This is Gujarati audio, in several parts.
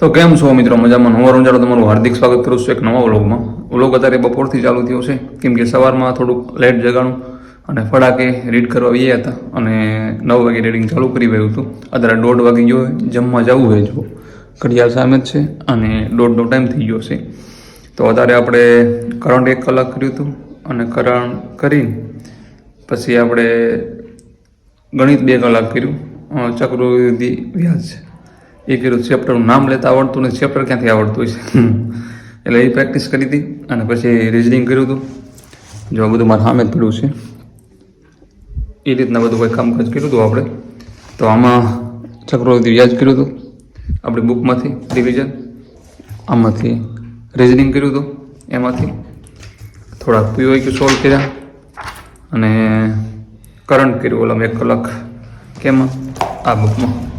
તો કેમ છો મિત્રો મજામાં? નવા જાડો તમારું હાર્દિક સ્વાગત કરું છું એક નવા વ્લોગમાં. વ્લોગ અત્યારે બપોરથી ચાલુ થયો છે. કેમ કે સવારમાં થોડુંક લેટ જગાણું અને ફટાકે રીડ કરવા આવ્યા હતા અને નવ વાગે રીડિંગ ચાલુ કરી રહ્યું હતું. અત્યારે દોઢ વાગે ગયો જમવા જવું હોય જો. ઘડિયાળ સામે જ છે અને દોઢનો ટાઈમ થઈ ગયો છે. તો અત્યારે આપણે કરંટ એક કલાક કર્યું હતું અને કરંટ કરીને પછી આપણે ગણિત બે કલાક કર્યું. ચક્રવૃદ્ધિ વ્યાજ એ કર્યું ચેપ્ટરનું નામ લેતા આવડતું ને ચેપ્ટર ક્યાંથી આવડતું છે એટલે એ પ્રેક્ટિસ કરી હતી અને પછી રિઝનિંગ કર્યું હતું. જો આ બધું મારા સામે જ પડ્યું છે. એ રીતના બધું કોઈ કામકાજ કર્યું હતું આપણે? તો આમાં ચક્રવર્તી વ્યાજ કર્યું હતું, આપણી બુકમાંથી રિવિઝન આમાંથી રિઝનિંગ કર્યું હતું, એમાંથી. થોડાક કે સોલ્વ કર્યા. અને કરંટ કર્યું, ઓલામાં એક કલાક. કેમાં? આ બુકમાં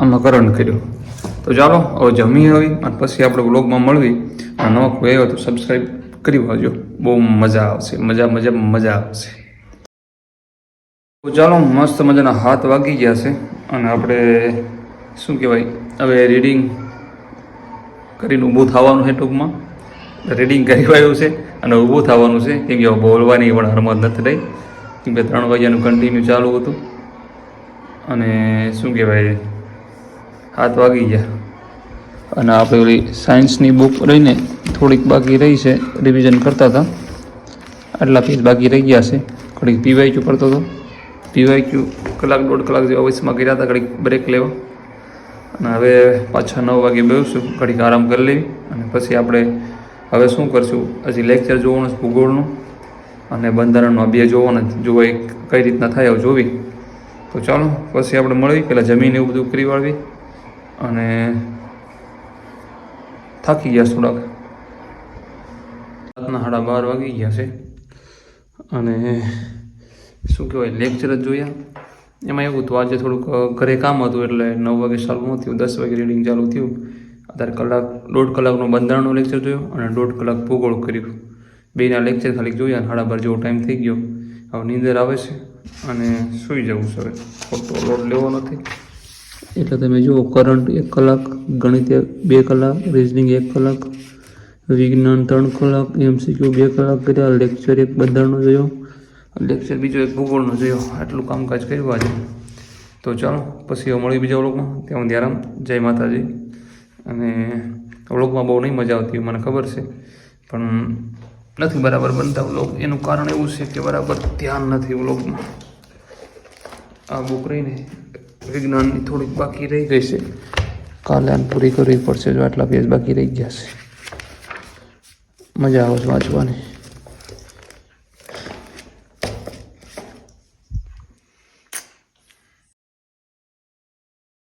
આમાં કરંટ કર્યું. તો ચાલો, હવે જમી આવી અને પછી આપણે વ્લોગમાં મળવી. અને નવો કોઈ આવ્યો તો સબસ્ક્રાઈબ કરી વાજો બહુ મજા આવશે. મજા મજા મજા આવશે. તો ચાલો, મસ્ત મજાના હાથ વાગી ગયા છે. અને આપણે, શું કહેવાય, હવે રીડિંગ કરીને ઊભું થવાનું છે ટૂંકમાં. રીડિંગ કરી વાયું છે અને ઊભું થવાનું છે. કેમ કે બોલવાની પણ હરમત નથી રહી. કેમ કે ત્રણ વાગ્યાનું કન્ટિન્યુ ચાલુ હતું. અને શું કહેવાય હાથ વાગી ગયા. અને આપણે ઓલી સાયન્સની બુક રહીને થોડીક બાકી રહી છે રિવિઝન કરતા હતા. આટલા પેજ બાકી રહી ગયા છે. ઘડીક પીવાય કરતો હતો. પીવાય કલાક દોઢ કલાક જેવા ઓફિસમાં કર્યા હતા, ઘડીક બ્રેક લેવા. અને હવે પાછા નવ વાગે બેસું, ઘડીક આરામ કરી લઈ અને પછી આપણે હવે શું કરશું? હજી લેક્ચર જોવાનું છે ભૂગોળનું. અને બંધારણમાં બે જોવાના. જોવા એક કઈ રીતના થાય જોવી. તો ચાલો, પછી આપણે મળી પહેલાં જમીન એવું બધું કરી વાળવી. અને થાકી ગયા થોડાક. રાતના સાડા બાર વાગી ગયા છે. અને શું કહેવાય લેક્ચર જ જોયા. એમાં એવું હતું, આજે થોડુંક ઘરે કામ હતું એટલે નવ વાગે ચાલુ થયું, દસ વાગે રીડિંગ ચાલુ થયું. અત્યારે કલાક, દોઢ કલાકનો બંધારણનો લેક્ચર જોયો અને દોઢ કલાક ભૂગોળ કર્યું. બેના લેક્ચર ખાલી જોયા અને સાડા બાર જેવો ટાઈમ થઈ ગયો. હવે નીંદર આવે છે અને સૂઈ જવું છે હવે. ખોટો લોડ લેવો નથી. એટલે તમે જુઓ કરંટ એક કલાક, ગણિત બે કલાક રિઝનિંગ એક કલાક, વિજ્ઞાન ત્રણ કલાક એમસીક્યુ બે કલાક કર્યા લેક્ચર એક બંધારણનો જોયો લેક્ચર બીજો એક ભૂગોળનો જોયો. આટલું કામકાજ કર્યું આજે. તો ચાલો, પછી મળી બીજા વ્લોગમાં. ત્યાં ધ્યાન આરામ. જય માતાજી. અને વ્લોગમાં બહુ નહીં મજા આવતી મને ખબર છે. પણ નથી બરાબર બનતા વ્લોગ. એનું કારણ એવું છે કે બરાબર ધ્યાન નથી વ્લોગમાં. આ બુક રહીને વિજ્ઞાનની થોડીક બાકી રહી ગઈ છે. કાલે આને પૂરી કરવી પડશે જો આટલા પેજ બાકી રહી ગયા છે. મજા આવે છે વાંચવાની.